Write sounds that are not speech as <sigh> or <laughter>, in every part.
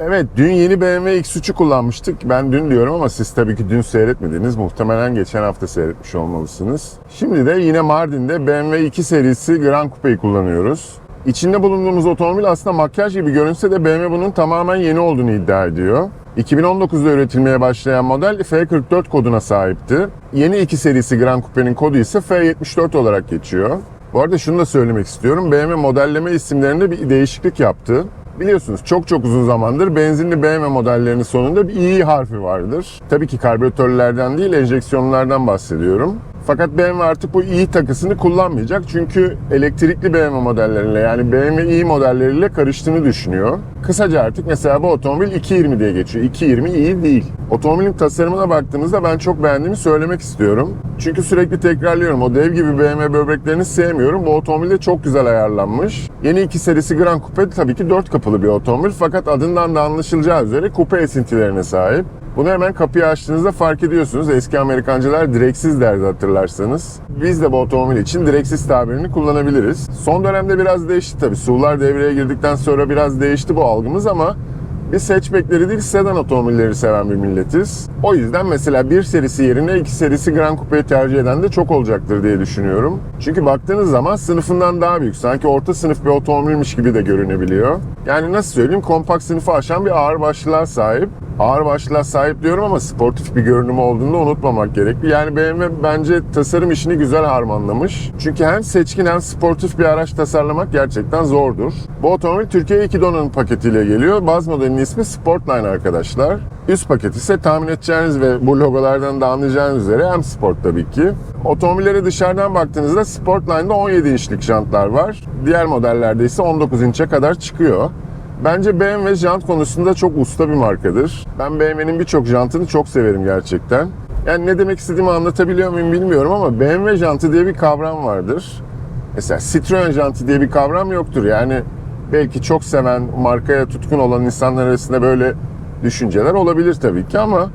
Evet dün yeni BMW X3'ü kullanmıştık. Ben dün diyorum ama siz tabii ki dün seyretmediniz. Muhtemelen geçen hafta seyretmiş olmalısınız. Şimdi de yine Mardin'de BMW 2 serisi Grand Coupe'yi kullanıyoruz. İçinde bulunduğumuz otomobil aslında makyaj gibi görünse de BMW bunun tamamen yeni olduğunu iddia ediyor. 2019'da üretilmeye başlayan model F44 koduna sahipti. Yeni 2 serisi Grand Coupe'nin kodu ise F74 olarak geçiyor. Bu arada şunu da söylemek istiyorum. BMW modelleme isimlerinde bir değişiklik yaptı. Biliyorsunuz çok çok uzun zamandır benzinli BMW modellerinin sonunda bir i harfi vardır. Tabii ki karbüratörlerden değil enjeksiyonlardan bahsediyorum. Fakat BMW artık bu i takısını kullanmayacak çünkü elektrikli BMW modelleriyle yani BMW i modelleriyle karıştığını düşünüyor. Kısaca artık mesela bu otomobil 220 diye geçiyor. 220 i değil. Otomobilin tasarımına baktığımızda ben çok beğendiğimi söylemek istiyorum. Çünkü sürekli tekrarlıyorum. O dev gibi BMW böbreklerini sevmiyorum. Bu otomobil de çok güzel ayarlanmış. Yeni 2 serisi Grand Coupe tabii ki 4 kapılı bir otomobil. Fakat adından da anlaşılacağı üzere kupe esintilerine sahip. Bunu hemen kapıyı açtığınızda fark ediyorsunuz. Eski Amerikancılar direksiz derdi hatırlarsanız. Biz de bu otomobil için direksiz tabirini kullanabiliriz. Son dönemde biraz değişti tabii. SUV'lar devreye girdikten sonra biraz değişti bu algımız ama biz hatchback'leri değil sedan otomobilleri seven bir milletiz. O yüzden mesela bir serisi yerine iki serisi Grand Coupe'yi tercih eden de çok olacaktır diye düşünüyorum. Çünkü baktığınız zaman sınıfından daha büyük. Sanki orta sınıf bir otomobilmiş gibi de görünebiliyor. Yani nasıl söyleyeyim kompakt sınıfı aşan bir ağır başlılığa sahip. Ağır başlılığa sahip diyorum ama sportif bir görünümü olduğunu unutmamak gerekli. Yani BMW bence tasarım işini güzel harmanlamış. Çünkü hem seçkin hem sportif bir araç tasarlamak gerçekten zordur. Bu otomobil Türkiye'ye iki donanım paketiyle geliyor. Baz modelinin ismi Sportline arkadaşlar. Üst paket ise tahmin edeceğiniz ve bu logolardan da anlayacağınız üzere M Sport tabii ki. Otomobillere dışarıdan baktığınızda Sportline'da 17 inçlik jantlar var. Diğer modellerde ise 19 inçe kadar çıkıyor. Bence BMW jant konusunda çok usta bir markadır. Ben BMW'nin birçok jantını çok severim gerçekten. Yani ne demek istediğimi anlatabiliyor muyum bilmiyorum ama BMW jantı diye bir kavram vardır. Mesela Citroen jantı diye bir kavram yoktur. Yani belki çok seven, markaya tutkun olan insanlar arasında böyle düşünceler olabilir tabii ki ama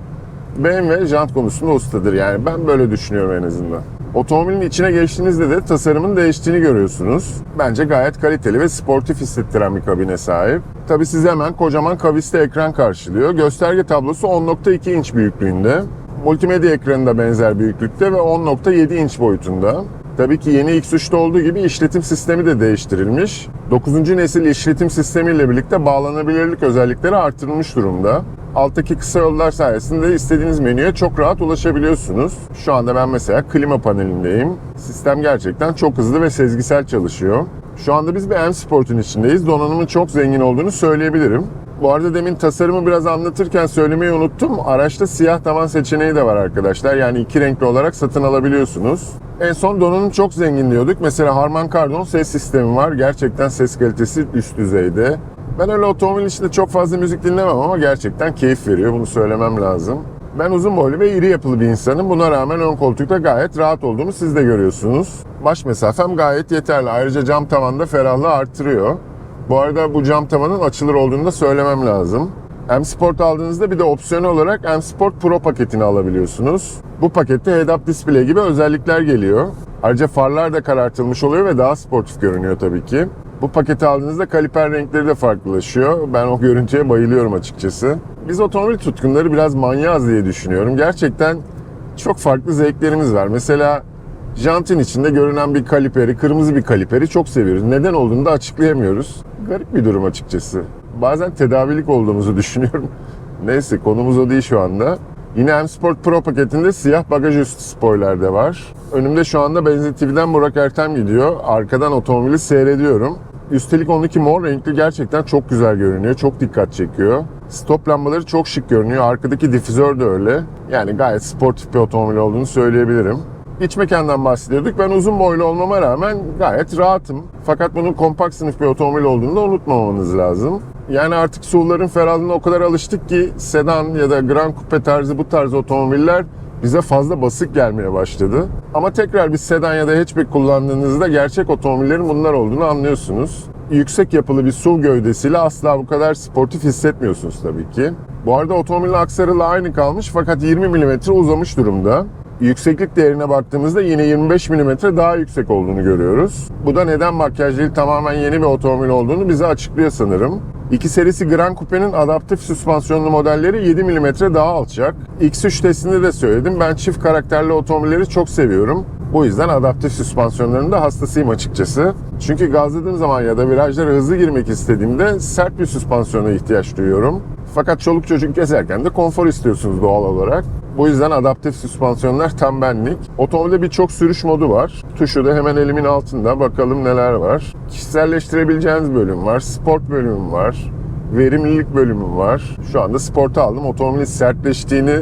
BMW jant konusunda ustadır. Yani ben böyle düşünüyorum en azından. Otomobilin içine geçtiğinizde de tasarımın değiştiğini görüyorsunuz. Bence gayet kaliteli ve sportif hissettiren bir kabine sahip. Tabi sizi hemen kocaman kavisli ekran karşılıyor. Gösterge tablosu 10.2 inç büyüklüğünde. Multimedya ekranı da benzer büyüklükte ve 10.7 inç boyutunda. Tabii ki yeni X3'te olduğu gibi işletim sistemi de değiştirilmiş. 9. nesil işletim sistemiyle birlikte bağlanabilirlik özellikleri artırılmış durumda. Alttaki kısa yollar sayesinde istediğiniz menüye çok rahat ulaşabiliyorsunuz. Şu anda ben mesela klima panelindeyim. Sistem gerçekten çok hızlı ve sezgisel çalışıyor. Şu anda biz bir M Sport'un içindeyiz. Donanımın çok zengin olduğunu söyleyebilirim. Bu arada demin tasarımı biraz anlatırken söylemeyi unuttum. Araçta siyah tavan seçeneği de var arkadaşlar. Yani iki renkli olarak satın alabiliyorsunuz. En son donanım çok zengin diyorduk. Mesela Harman Kardon ses sistemi var. Gerçekten ses kalitesi üst düzeyde. Ben öyle otomobil içinde çok fazla müzik dinlemem ama gerçekten keyif veriyor. Bunu söylemem lazım. Ben uzun boylu ve iri yapılı bir insanım. Buna rağmen ön koltukta gayet rahat olduğumu siz de görüyorsunuz. Baş mesafem gayet yeterli. Ayrıca cam tavanda ferahlığı artırıyor. Bu arada bu cam tavanın açılır olduğunu da söylemem lazım. M Sport aldığınızda bir de opsiyonel olarak M Sport Pro paketini alabiliyorsunuz. Bu pakette head-up display gibi özellikler geliyor. Ayrıca farlar da karartılmış oluyor ve daha sportif görünüyor tabii ki. Bu paketi aldığınızda kaliper renkleri de farklılaşıyor. Ben o görüntüye bayılıyorum açıkçası. Biz otomobil tutkunları biraz manyağız diye düşünüyorum. Gerçekten çok farklı zevklerimiz var. Mesela jantın içinde görünen bir kaliperi, kırmızı bir kaliperi çok seviyoruz. Neden olduğunu da açıklayamıyoruz. Garip bir durum açıkçası. Bazen tedavilik olduğumuzu <laughs> düşünüyorum. Neyse konumuz o değil şu anda. Yine M Sport Pro paketinde siyah bagaj üstü spoiler de var. Önümde şu anda Benzin TV'den Burak Ertem gidiyor. Arkadan otomobili seyrediyorum. Üstelik 12 mor renkli gerçekten çok güzel görünüyor. Çok dikkat çekiyor. Stop lambaları çok şık görünüyor. Arkadaki difüzör de öyle. Yani gayet sportif bir otomobil olduğunu söyleyebilirim. İç mekandan bahsediyorduk. Ben uzun boylu olmama rağmen gayet rahatım. Fakat bunun kompakt sınıf bir otomobil olduğunu da unutmamanız lazım. Yani artık SUV'ların ferahlığına o kadar alıştık ki sedan ya da Grand Coupe tarzı bu tarz otomobiller bize fazla basık gelmeye başladı. Ama tekrar bir sedan ya da hatchback kullandığınızda gerçek otomobillerin bunlar olduğunu anlıyorsunuz. Yüksek yapılı bir SUV gövdesiyle asla bu kadar sportif hissetmiyorsunuz tabii ki. Bu arada otomobilin aksarıyla aynı kalmış fakat 20 mm uzamış durumda. Yükseklik değerine baktığımızda yine 25 mm daha yüksek olduğunu görüyoruz. Bu da neden makyaj tamamen yeni bir otomobil olduğunu bize açıklıyor sanırım. 2 serisi Grand Coupe'nin adaptif süspansiyonlu modelleri 7 mm daha alçak. X3 testinde de söyledim. Ben çift karakterli otomobilleri çok seviyorum. Bu yüzden adaptif süspansiyonların da hastasıyım açıkçası. Çünkü gazladığım zaman ya da virajlara hızlı girmek istediğimde sert bir süspansiyona ihtiyaç duyuyorum. Fakat çoluk çocuk gezerken de konfor istiyorsunuz doğal olarak. Bu yüzden adaptif süspansiyonlar tam benlik. Otomobilde birçok sürüş modu var. Tuşu da hemen elimin altında. Bakalım neler var. Kişiselleştirebileceğiniz bölüm var. Sport bölümü var. Verimlilik bölümü var. Şu anda sporta aldım. Otomobilin sertleştiğini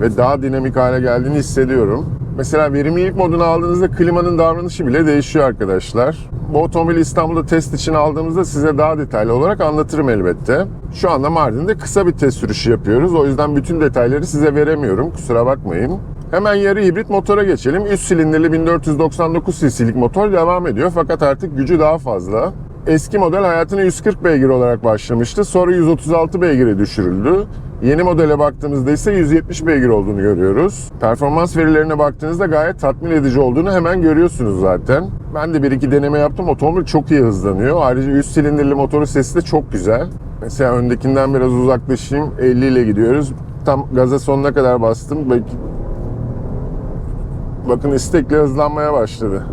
ve daha dinamik hale geldiğini hissediyorum. Mesela verimlilik modunu aldığınızda klimanın davranışı bile değişiyor arkadaşlar. Bu otomobili İstanbul'da test için aldığımızda size daha detaylı olarak anlatırım elbette. Şu anda Mardin'de kısa bir test sürüşü yapıyoruz. O yüzden bütün detayları size veremiyorum. Kusura bakmayın. Hemen yarı hibrit motora geçelim. Üst silindirli 1499 cc'lik motor devam ediyor fakat artık gücü daha fazla. Eski model hayatına 140 beygir olarak başlamıştı. Sonra 136 beygire düşürüldü. Yeni modele baktığımızda ise 170 beygir olduğunu görüyoruz. Performans verilerine baktığınızda gayet tatmin edici olduğunu hemen görüyorsunuz zaten. Ben de bir iki deneme yaptım. Otomobil çok iyi hızlanıyor. Ayrıca üst silindirli motorun sesi de çok güzel. Mesela öndekinden biraz uzaklaşayım. 50 ile gidiyoruz. Tam gaza sonuna kadar bastım. Bakın istekle hızlanmaya başladı.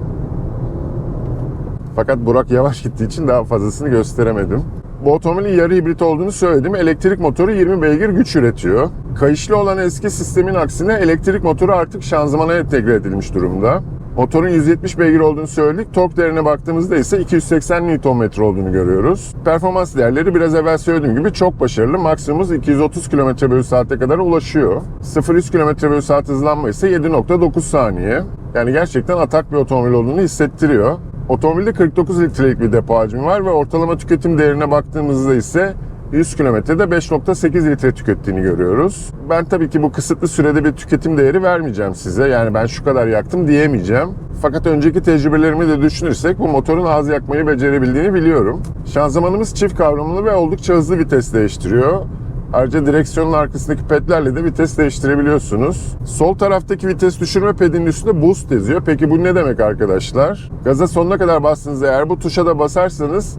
Fakat Burak yavaş gittiği için daha fazlasını gösteremedim. Bu otomobilin yarı hibrit olduğunu söyledim. Elektrik motoru 20 beygir güç üretiyor. Kayışlı olan eski sistemin aksine elektrik motoru artık şanzımana entegre edilmiş durumda. Motorun 170 beygir olduğunu söyledik. Tork değerine baktığımızda ise 280 Nm olduğunu görüyoruz. Performans değerleri biraz evvel söylediğim gibi çok başarılı. Maksimumumuz 230 km bölü saate kadar ulaşıyor. 0-100 km bölü saat hızlanma ise 7.9 saniye. Yani gerçekten atak bir otomobil olduğunu hissettiriyor. Otomobilde 49 litrelik bir depo hacmi var ve ortalama tüketim değerine baktığımızda ise 100 kilometrede 5.8 litre tükettiğini görüyoruz. Ben tabii ki bu kısıtlı sürede bir tüketim değeri vermeyeceğim size. Yani ben şu kadar yaktım diyemeyeceğim. Fakat önceki tecrübelerimi de düşünürsek bu motorun az yakmayı becerebildiğini biliyorum. Şanzımanımız çift kavramlı ve oldukça hızlı vites değiştiriyor. Ayrıca direksiyonun arkasındaki pedlerle de vites değiştirebiliyorsunuz. Sol taraftaki vites düşürme pedinin üstünde boost yazıyor. Peki bu ne demek arkadaşlar? Gaza sonuna kadar bastığınızda eğer bu tuşa da basarsanız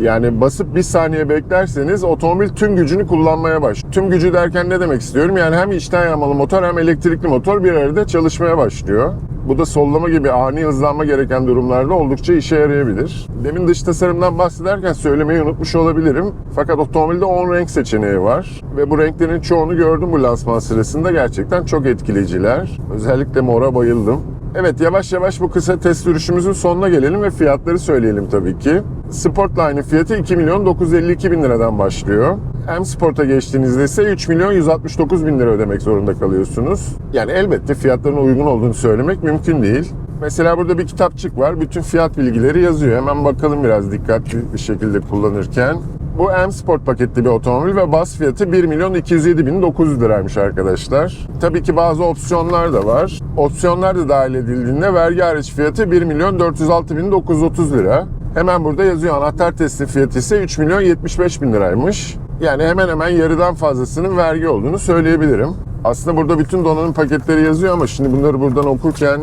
yani basıp bir saniye beklerseniz otomobil tüm gücünü kullanmaya başlıyor. Tüm gücü derken ne demek istiyorum? Yani hem içten yanmalı motor hem elektrikli motor bir arada çalışmaya başlıyor. Bu da sollama gibi ani hızlanma gereken durumlarda oldukça işe yarayabilir. Demin dış tasarımdan bahsederken söylemeyi unutmuş olabilirim. Fakat otomobilde 10 renk seçeneği var. Ve bu renklerin çoğunu gördüm bu lansman sırasında. Gerçekten çok etkileyiciler. Özellikle mora bayıldım. Evet yavaş yavaş bu kısa test sürüşümüzün sonuna gelelim ve fiyatları söyleyelim tabii ki. Sportline'ın fiyatı 2 milyon 952 bin liradan başlıyor. M Sport'a geçtiğinizde ise 3 milyon 169 bin lira ödemek zorunda kalıyorsunuz. Yani elbette fiyatların uygun olduğunu söylemek mümkün değil. Mesela burada bir kitapçık var. Bütün fiyat bilgileri yazıyor. Hemen bakalım biraz dikkatli bir şekilde kullanırken. Bu M Sport paketli bir otomobil ve bas fiyatı 1 milyon 207 bin 900 liraymış arkadaşlar. Tabii ki bazı opsiyonlar da var. Opsiyonlar da dahil edildiğinde vergi hariç fiyatı 1 milyon 406 bin 930 lira. Hemen burada yazıyor anahtar testi fiyatı ise 3 milyon 75 bin liraymış. Yani hemen hemen yarıdan fazlasının vergi olduğunu söyleyebilirim. Aslında burada bütün donanım paketleri yazıyor ama şimdi bunları buradan okurken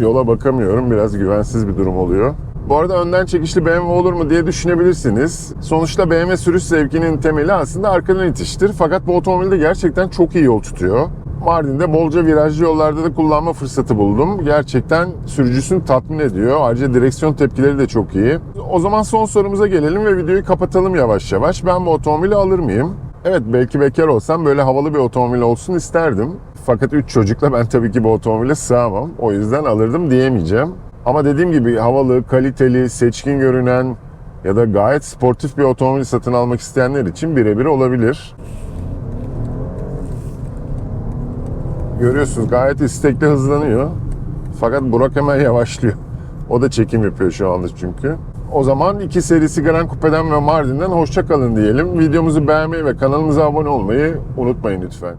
yola bakamıyorum. Biraz güvensiz bir durum oluyor. Bu arada önden çekişli BMW olur mu diye düşünebilirsiniz. Sonuçta BMW sürüş zevkinin temeli aslında arkadan itiştir. Fakat bu otomobilde gerçekten çok iyi yol tutuyor. Mardin'de bolca virajlı yollarda da kullanma fırsatı buldum. Gerçekten sürücüsünü tatmin ediyor. Ayrıca direksiyon tepkileri de çok iyi. O zaman son sorumuza gelelim ve videoyu kapatalım yavaş yavaş. Ben bu otomobili alır mıyım? Evet belki bekar olsam böyle havalı bir otomobil olsun isterdim. Fakat 3 çocukla ben tabii ki bu otomobile sığamam. O yüzden alırdım diyemeyeceğim. Ama dediğim gibi havalı, kaliteli, seçkin görünen ya da gayet sportif bir otomobil satın almak isteyenler için birebir olabilir. Görüyorsunuz gayet istekli hızlanıyor. Fakat Burak hemen yavaşlıyor. O da çekim yapıyor şu anda çünkü. O zaman iki serisi Grand Coupe'den ve Mardin'den hoşça kalın diyelim. Videomuzu beğenmeyi ve kanalımıza abone olmayı unutmayın lütfen.